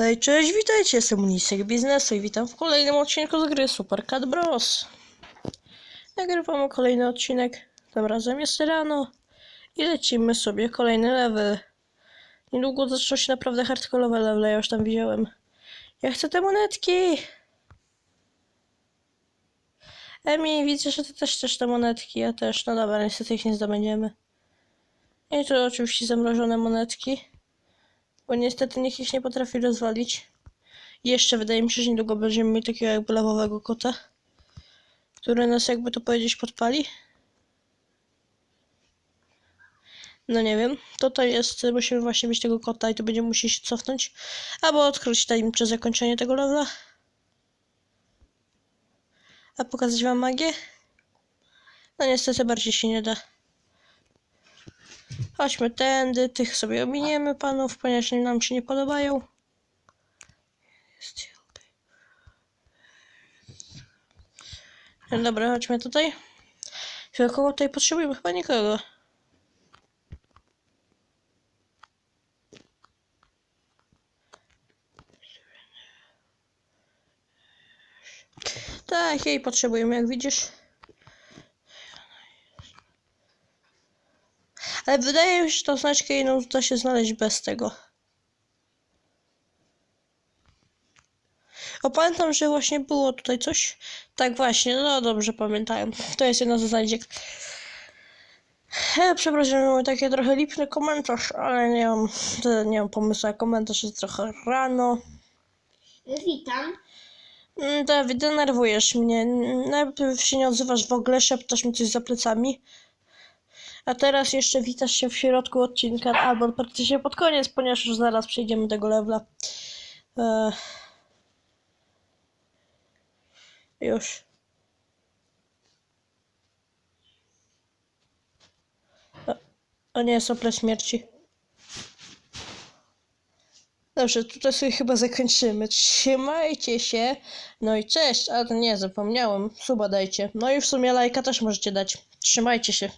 Hej, cześć, witajcie, jestem Unisek Biznesu i witam w kolejnym odcinku z gry Super Cat Bros. Nagrywamy kolejny odcinek, tym razem jest rano i lecimy sobie kolejny level. Niedługo zaczną się naprawdę hardkorowe levele, ja już tam widziałem. Ja chcę te monetki! Emi, widzę, że ty też chcesz te monetki, ja też. No dobra, niestety ich nie zdobędziemy. I tu oczywiście zamrożone monetki. Bo niestety nikt ich nie potrafi rozwalić. Jeszcze wydaje mi się, że niedługo będziemy mieli takiego jakby lawowego kota, który nas jakby to powiedzieć podpali. No nie wiem. To to jest, musimy właśnie mieć tego kota i to będziemy musieli się cofnąć. Albo odkryć tajemnicze zakończenie tego levela. A pokazać wam magię? No niestety bardziej się nie da. Chodźmy tędy, tych sobie ominiemy panów, ponieważ nam się nie podobają. No Dobra, chodźmy tutaj. Kogo tutaj potrzebujemy? Chyba nikogo. Tak, jej potrzebujemy, jak widzisz. Ale wydaje mi się, że tą znaczkę inną da się znaleźć bez tego. O, pamiętam, że właśnie było tutaj coś. Tak właśnie, no dobrze pamiętałem. To jest jedna ze znajdziek. Ja przepraszam, mamy taki trochę lipny komentarz, ale nie mam, nie mam pomysłu, a komentarz jest trochę rano. Witam. Mm, Dawid, denerwujesz mnie. Najpierw się nie odzywasz w ogóle, szeptasz mi coś za plecami. A teraz jeszcze witasz się w środku odcinka, albo praktycznie pod koniec, ponieważ już zaraz przejdziemy tego levela. Eee. Już. O, nie, sople śmierci. Dobrze, tutaj sobie chyba zakończymy. Trzymajcie się. No i cześć. A nie, zapomniałem. Suba dajcie. No i w sumie lajka też możecie dać. Trzymajcie się.